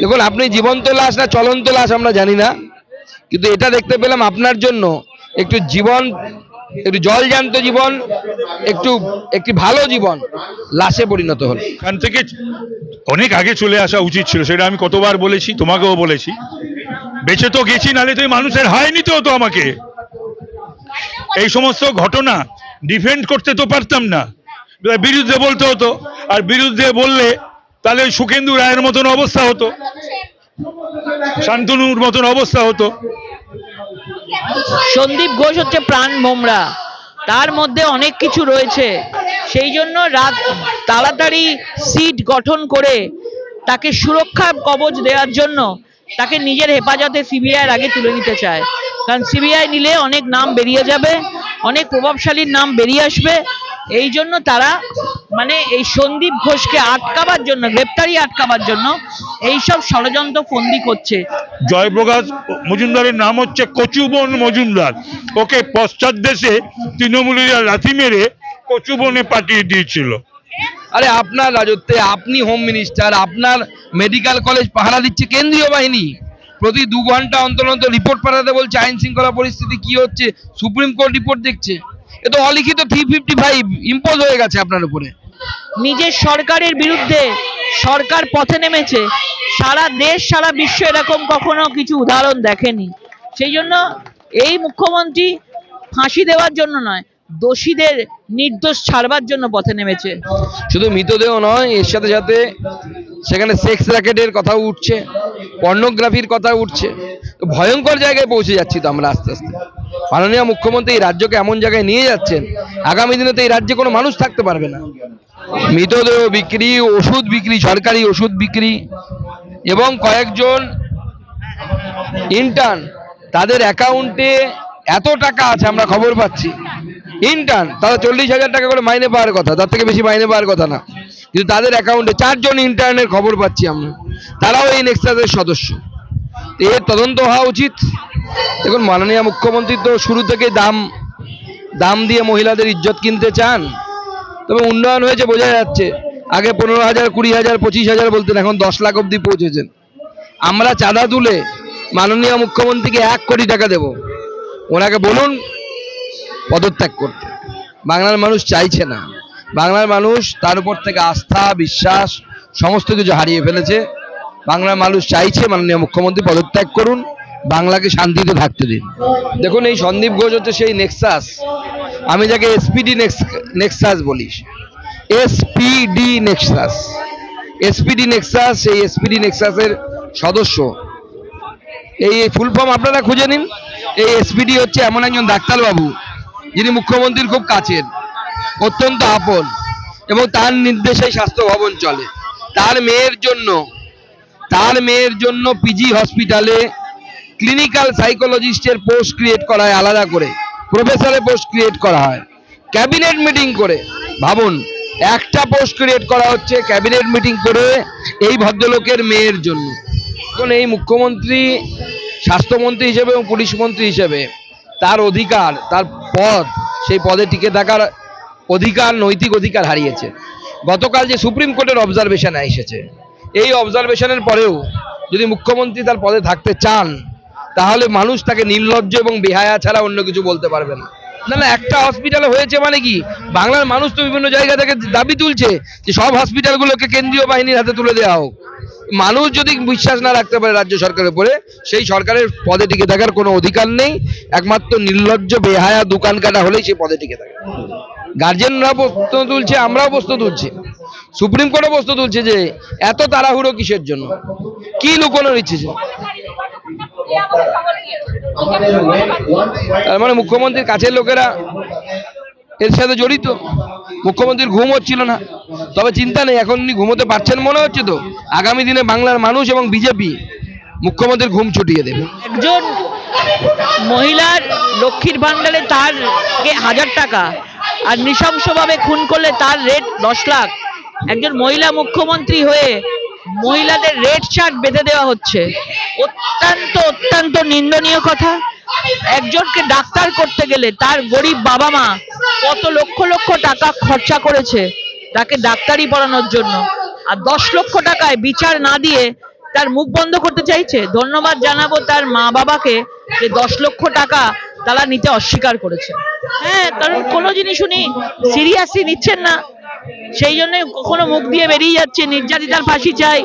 দেখুন, আপনি জীবন্ত লাশ না চলন্ত লাশ আমরা জানি না, কিন্তু এটা দেখতে পেলাম আপনার জন্য একটু জীবন, একটু জলজান্ত জীবন, একটু, একটি ভালো জীবন লাশে পরিণত হল। এখান থেকে অনেক আগে চলে আসা উচিত ছিল, সেটা আমি কতবার বলেছি, তোমাকেও বলেছি। বেঁচে তো গেছি, নালে তো মানুষের হায় নিতে হতো আমাকে। এই সমস্ত ঘটনা ডিফেন্ড করতে তো পারতাম না। বিরুদ্ধে বলতে হতো, আর বিরুদ্ধে বললে তাহলে ওই সুখেন্দু রায়ের মতন অবস্থা হতো। শান্তনুর মতন অবস্থা হতো। সন্দীপ ঘোষ হচ্ছে প্রাণ মোমরা। তার মধ্যে অনেক কিছু রয়েছে। সেই জন্য রাত তাড়াতাড়ি সিট গঠন করে তাকে সুরক্ষা কবচ দেওয়ার জন্য তাকে নিজের হেফাজতে সিবিআইয়ের আগে তুলে নিতে চায়। কারণ সিবিআই নিলে অনেক নাম বেরিয়ে যাবে, অনেক প্রভাবশালীর নাম বেরিয়ে আসবে। এই জন্য তারা মানে এই সন্দীপ ঘোষকে আটকাবার জন্য গ্রেপ্তারি আটকাবার জন্য এইসব ষড়যন্ত্র ফন্দি করছে। জয়প্রকাশ মজুমদারের নাম হচ্ছে কচুবন মজুমদার। ওকে পশ্চাৎ দেশে তৃণমূলীরা লাথি মেরে কচুবনে পাঠিয়ে দিয়েছিল। আরে আপনার রাজত্বে আপনি হোম মিনিস্টার আপনার মেডিকেল কলেজ পাহারা দিচ্ছে কেন্দ্রীয় বাহিনী। প্রতি দু ঘণ্টা অন্তর অন্তর রিপোর্ট পাঠাতে বলছে আইন শৃঙ্খলা পরিস্থিতি কি হচ্ছে সুপ্রিম কোর্ট রিপোর্ট দেখছে। এ তো অলিখিত থ্রি ফিফটি ফাইভ ইম্পোজ হয়ে গেছে আপনার উপরে। নিজের সরকারের বিরুদ্ধে সরকার পথে নেমেছে সারা দেশ সারা বিশ্ব এরকম কখনো কিছু উদাহরণ দেখেনি। সেই জন্য এই মুখ্যমন্ত্রী ফাঁসি দেওয়ার জন্য নয় দোষীদের নির্দোষ ছাড়বার জন্য পথে নেমেছে। শুধু মৃতদেহ নয় এর সাথে সাথে সেখানে সেক্স র্যাকেটের কথা উঠছে পর্নোগ্রাফির কথা উঠছে। তো ভয়ঙ্কর জায়গায় পৌঁছে যাচ্ছি তো আমরা আস্তে আস্তে। মাননীয় মুখ্যমন্ত্রী এই রাজ্যকে এমন জায়গায় নিয়ে যাচ্ছেন, আগামী দিনে তো এই রাজ্যে কোনো মানুষ থাকতে পারবে না। মৃতদেহ বিক্রি, ওষুধ বিক্রি, সরকারি ওষুধ বিক্রি এবং কয়েকজন ইন্টার্ন তাদের অ্যাকাউন্টে এত টাকা আছে আমরা খবর পাচ্ছি। ইন্টার্ন তারা চল্লিশ হাজার টাকা করে মাইনে পাওয়ার কথা, তার থেকে বেশি মাইনে পাওয়ার কথা না। কিন্তু তাদের অ্যাকাউন্টে চারজন ইন্টার্নের খবর পাচ্ছি আমরা। তারাও এই নেক্সাসের সদস্য। এর তদন্ত হওয়া উচিত। দেখুন, মাননীয় মুখ্যমন্ত্রী তো শুরু থেকে দাম দাম দিয়ে মহিলাদের ইজ্জত কিনতে চান। তবে উন্নয়ন হয়েছে, বোঝা যাচ্ছে। আগে পনেরো হাজার, কুড়ি হাজার, পঁচিশ হাজার বলতেন, এখন দশ লাখ অব্দি পৌঁছেছেন। আমরা চাঁদা তুলে মাননীয় মুখ্যমন্ত্রীকে এক কোটি টাকা দেব। ওনাকে বলুন, পদত্যাগ করতে। বাংলার মানুষ চাইছে না। বাংলার মানুষ তার উপর থেকে আস্থা, বিশ্বাস, সমস্ত কিছু হারিয়ে ফেলেছে। বাংলার মানুষ চাইছে মাননীয় মুখ্যমন্ত্রী পদত্যাগ করুন, বাংলাকে শান্তিতে থাকতে দিন। দেখুন, এই সন্দীপ ঘোষ হচ্ছে সেই নেক্সাস। আমি যাকে এসপিডি নেক্সাস বলি। SPD nexus. এসপিডি নেক্সাস সেই এসপিডি নেক্সাসের সদস্য। এই ফুল ফর্ম আপনারা খুঁজে নিন। এই এসপিডি হচ্ছে এমন একজন ডাক্তারবাবু, যিনি মুখ্যমন্ত্রীর খুব কাছের, অত্যন্ত আপন এবং তার নির্দেশেই স্বাস্থ্য ভবন চলে। তার মেয়ের জন্য তার মেয়ের জন্য পিজি হসপিটালে ক্লিনিক্যাল সাইকোলজিস্টের পোস্ট ক্রিয়েট করা হয় আলাদা করে। প্রফেসরের পোস্ট ক্রিয়েট করা হয়। ক্যাবিনেট মিটিং করে। ভাবুন, একটা পোস্ট ক্রিয়েট করা হচ্ছে ক্যাবিনেট মিটিং করে এই ভদ্রলোকের মেয়ের জন্য। এখন এই মুখ্যমন্ত্রী, স্বাস্থ্যমন্ত্রী হিসেবে এবং পুলিশ মন্ত্রী হিসেবে তার অধিকার, তার পদ, সেই পদে টিকে থাকার অধিকার, নৈতিক অধিকার হারিয়েছে। গতকাল যে সুপ্রিম কোর্টের অবজারভেশনে এসেছে। এই অবজারভেশনের পরেও যদি মুখ্যমন্ত্রী তার পদে থাকতে চান, তাহলে মানুষ তাকে নির্লজ্জ এবং বেহায়া ছাড়া অন্য কিছু বলতে পারবে না। না না, একটা হসপিটালে হয়েছে মানে কি? বাংলার মানুষ তো বিভিন্ন জায়গা থেকে দাবি তুলছে যে সব হসপিটালগুলোকে কেন্দ্রীয় বাহিনীর হাতে তুলে দেওয়া হোক। মানুষ যদি বিশ্বাস না রাখতে পারে রাজ্য সরকারের উপরে, সেই সরকারের পদে টিকে থাকার কোনো অধিকার নেই। একমাত্র নির্লজ্জ, বেহায়া দোকান কাটা হলেই সেই পদে টিকে থাকে। গার্জেনরা প্রশ্ন তুলছে, আমরাও প্রশ্ন তুলছি। সুপ্রিম কোর্টও প্রশ্ন তুলছে যে এত তাড়াহুড়ো কিসের জন্য? কি লুকোনোর ইচ্ছে? তার মানে মুখ্যমন্ত্রীর কাছের লোকেরা এর সাথে জড়িত? মুখ্যমন্ত্রীর ঘুম হচ্ছিল না। তবে চিন্তা নেই, এখন উনি ঘুমোতে পারছেন মনে হচ্ছে তো? আগামী দিনে বাংলার মানুষ এবং বিজেপি মুখ্যমন্ত্রীর ঘুম ছুটিয়ে দেবে। একজন মহিলার লক্ষ্মীর ভাণ্ডারে তার কে হাজার টাকা, আর নৃশংসভাবে খুন করলে তার রেট দশ লাখ। একজন মহিলা মুখ্যমন্ত্রী হয়ে মহিলাদের রেড চার্ট বেঁধে দেওয়া হচ্ছে। অত্যন্ত অত্যন্ত নিন্দনীয় কথা। একজনকে ডাক্তার করতে গেলে তার গরিব বাবা মা কত লক্ষ লক্ষ টাকা খরচা করেছে তাকে ডাক্তারি পড়ানোর জন্য। আর দশ লক্ষ টাকায় বিচার না দিয়ে তার মুখ বন্ধ করতে চাইছে। ধন্যবাদ জানাব তার মা বাবাকে যে দশ লক্ষ টাকা তারা নিতে অস্বীকার করেছে। হ্যাঁ কারণ কোনো জিনিস উনি সিরিয়াসলি নিচ্ছেন না। সেই জন্য কখনো মুখ দিয়ে বেরিয়ে যাচ্ছে, নির্যাতিতার ফাঁসি চাই,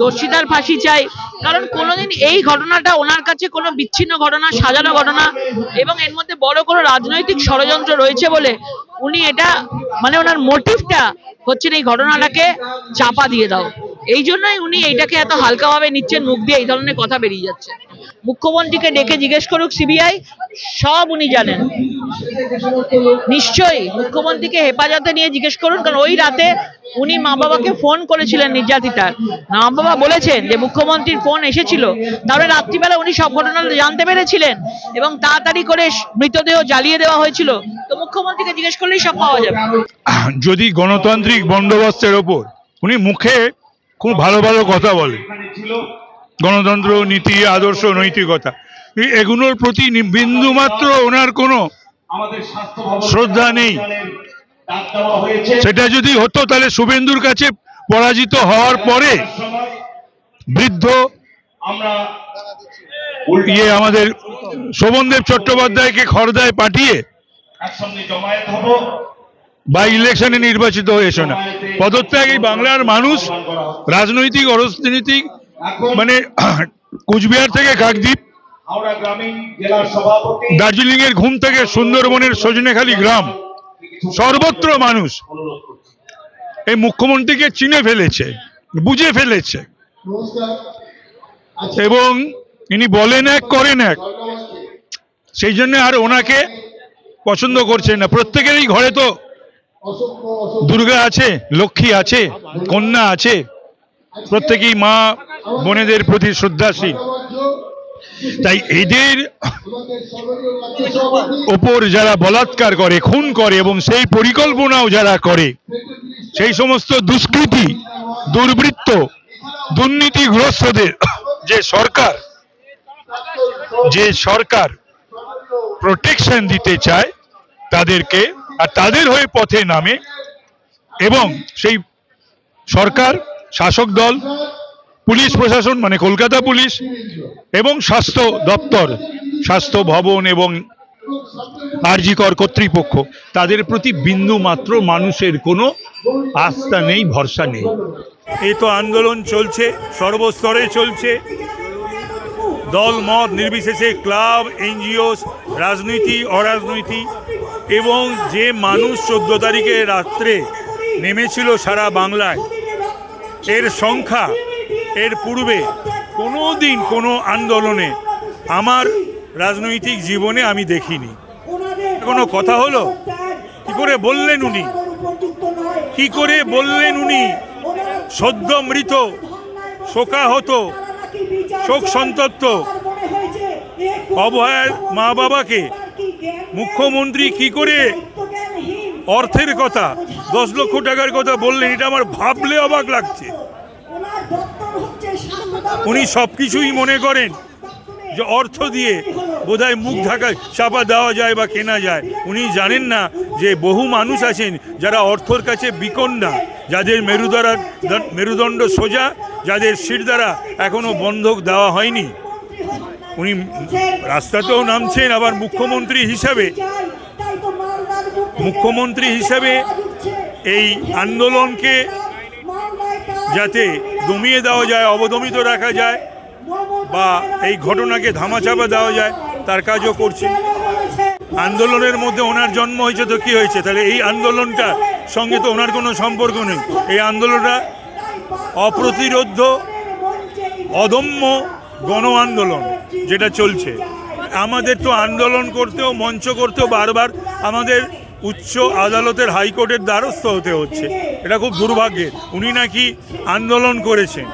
দোষিতার ফাঁসি চাই। কারণ কোনোদিন এই ঘটনাটা ওনার কাছে কোনো বিচ্ছিন্ন ঘটনা, সাজানো ঘটনা এবং এর মধ্যে বড় কোনো রাজনৈতিক ষড়যন্ত্র রয়েছে বলে উনি এটা মানে ওনার মোটিভটা হচ্ছে এই ঘটনাটাকে চাপা দিয়ে দাও। এই জন্যই উনি এইটাকে এত হালকাভাবে নিচ্ছেন, মুখ দিয়ে এই ধরনের কথা বেরিয়ে যাচ্ছে। মুখ্যমন্ত্রীকে ডেকে জিজ্ঞেস করুক সিবিআই, সব উনি জানেন। নিশ্চয়ই মুখ্যমন্ত্রীকে হেফাজতে নিয়ে জিজ্ঞেস করুন, কারণ ওই রাতে উনি মা বাবাকে ফোন করেছিলেন নির্যাতিতার। মা বাবা বলেছেন যে মুখ্যমন্ত্রীর ফোন এসেছিল। তাহলে রাত্রিবেলা উনি সব ঘটনা জানতে পেরেছিলেন এবং তাড়াতাড়ি করে মৃতদেহ জ্বালিয়ে দেওয়া হয়েছিল। তো মুখ্যমন্ত্রীকে জিজ্ঞেস করলেই সব পাওয়া যাবে। যদি গণতান্ত্রিক বন্দোবস্তের ওপর উনি মুখে খুব ভালো ভালো কথা বলে গণতন্ত্র, নীতি, আদর্শ, নৈতিকতা, এগুলোর প্রতি নি- বিন্দুমাত্র ওনার কোনো শ্রদ্ধা নেই। সেটা যদি হতো তাহলে শুভেন্দুর কাছে পরাজিত হওয়ার পরে বৃদ্ধ ইয়ে আমাদের শোভনদেব চট্টোপাধ্যায়কে খড়দায় পাঠিয়ে বা ইলেকশনে নির্বাচিত হয়েছে না। পদত্যাগ এই বাংলার মানুষ রাজনৈতিক অরাজনৈতিক মানে কুচবিহার থেকে কাকদ্বীপ দার্জিলিং এর ঘুম থেকে সুন্দরবনের সজনেখালি গ্রাম। সর্বত্র মানুষ। এই মুখ্যমন্ত্রীকে চিনে ফেলেছে বুঝে ফেলেছে। এবং ইনি বলেন এক করেন এক। সেই জন্য আর ওনাকে পছন্দ করছেন না। প্রত্যেকেরই ঘরে তো দুর্গা আছে লক্ষ্মী আছে কন্যা আছে। প্রত্যেকেই মা বোনেদের প্রতি শ্রদ্ধাশীল। তাই এদের ওপর যারা বলাৎকার করে, খুন করে এবং সেই পরিকল্পনাও যারা করে, সেই সমস্ত দুষ্কৃতি, দুর্বৃত্ত, দুর্নীতিগ্রস্তদের যে সরকার যে সরকার প্রোটেকশন দিতে চায় তাদেরকে আর তাদের হয়ে পথে নামে এবং সেই সরকার, শাসক দল পুলিশ প্রশাসন মানে কলকাতা পুলিশ এবং স্বাস্থ্য দপ্তর, স্বাস্থ্য ভবন এবং আরজিকর কর্তৃপক্ষ, তাদের প্রতি বিন্দু মাত্র মানুষের কোনো আস্থা নেই, ভরসা নেই। এই তো আন্দোলন চলছে, সর্বস্তরে চলছে। দল, মত নির্বিশেষে ক্লাব এনজিও রাজনীতি, অরাজনীতি এবং যে মানুষ চোদ্দ তারিখে রাত্রে নেমেছিল সারা বাংলায়, এর সংখ্যা এর পূর্বে কোনো দিন কোনো আন্দোলনে আমার রাজনৈতিক জীবনে আমি দেখিনি। কোনো কথা হলো? কি করে বললেন উনি? কি করে বললেন উনি? সদ্য মৃত, শোকাহত শোক সন্তপ্ত অবহায়ের মা বাবাকে মুখ্যমন্ত্রী কি করে অর্থের কথা, দশ লক্ষ টাকার কথা বললেন, এটা আমার ভাবলে অবাক লাগছে। উনি সব কিছুই মনে করেন যে অর্থ দিয়ে বোধহয় মুখ ঢাকা চাপা দেওয়া যায় বা কেনা যায়। উনি জানেন না যে বহু মানুষ আছেন যারা অর্থর কাছে বিকন্যা, যাদের মেরুদরা মেরুদণ্ড সোজা, যাদের শির দ্বারা এখনও বন্ধক দেওয়া হয়নি। উনি রাস্তাতেও নামছেন, আবার মুখ্যমন্ত্রী হিসাবে। মুখ্যমন্ত্রী হিসাবে এই আন্দোলনকে যাতে দমিয়ে দেওয়া যায়, অবদমিত রাখা যায় বা এই ঘটনাকে ধামাচাপা দেওয়া যায়, তার কাজও করছে। আন্দোলনের মধ্যে ওনার জন্ম হয়েছে তো কী হয়েছে? তাহলে এই আন্দোলনটা সঙ্গে তো ওনার কোনো সম্পর্ক নেই। এই আন্দোলনটা অপ্রতিরোধ, অদম্য গণ আন্দোলন যেটা চলছে। আমাদের তো আন্দোলন করতেও, মঞ্চ করতেও বারবার আমাদের উচ্চ আদালতের হাইকোর্টের দ্বারস্থ হতে হচ্ছে। এটা খুব দুর্ভাগ্যের। উনি নাকি আন্দোলন করেছেন।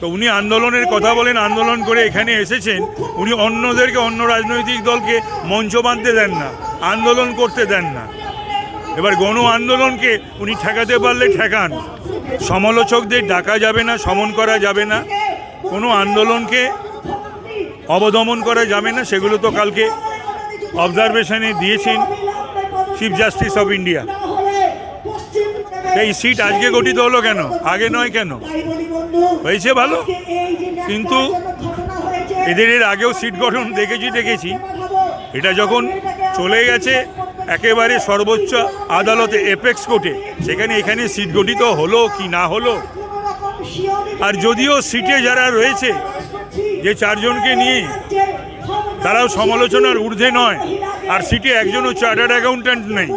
তো উনি আন্দোলনের কথা বলেন, আন্দোলন করে এখানে এসেছেন। উনি অন্যদেরকে, অন্য রাজনৈতিক দলকে মঞ্চ বাঁধতে দেন না, আন্দোলন করতে দেন না। এবার গণ আন্দোলনকে উনি ঠেকাতে পারলে ঠেকান। সমালোচকদের ডাকা যাবে না, সমন করা যাবে না। কোনো আন্দোলনকে অবদমন করা যাবে না, সেগুলো তো কালকে অবজারভেশনে দিয়েছেন চিফ জাস্টিস অফ ইন্ডিয়া এই সিট আজকে গঠিত হলো কেন? আগে নয় কেন? হয়েছে ভালো? কিন্তু এদের এর আগেও সিট গঠন দেখেছি দেখেছি। এটা যখন চলে গেছে একেবারে সর্বোচ্চ আদালতে এপেক্স কোর্টে সেখানে এখানে সিট গঠিত হলো কি না হলো? আর যদিও সিটে যারা রয়েছে, যে চারজনকে নিয়ে, তারাও সমালোচনার ঊর্ধ্বে নয়। আর সিটে একজনও চার্টার্ড অ্যাকাউন্ট্যান্ট নেই।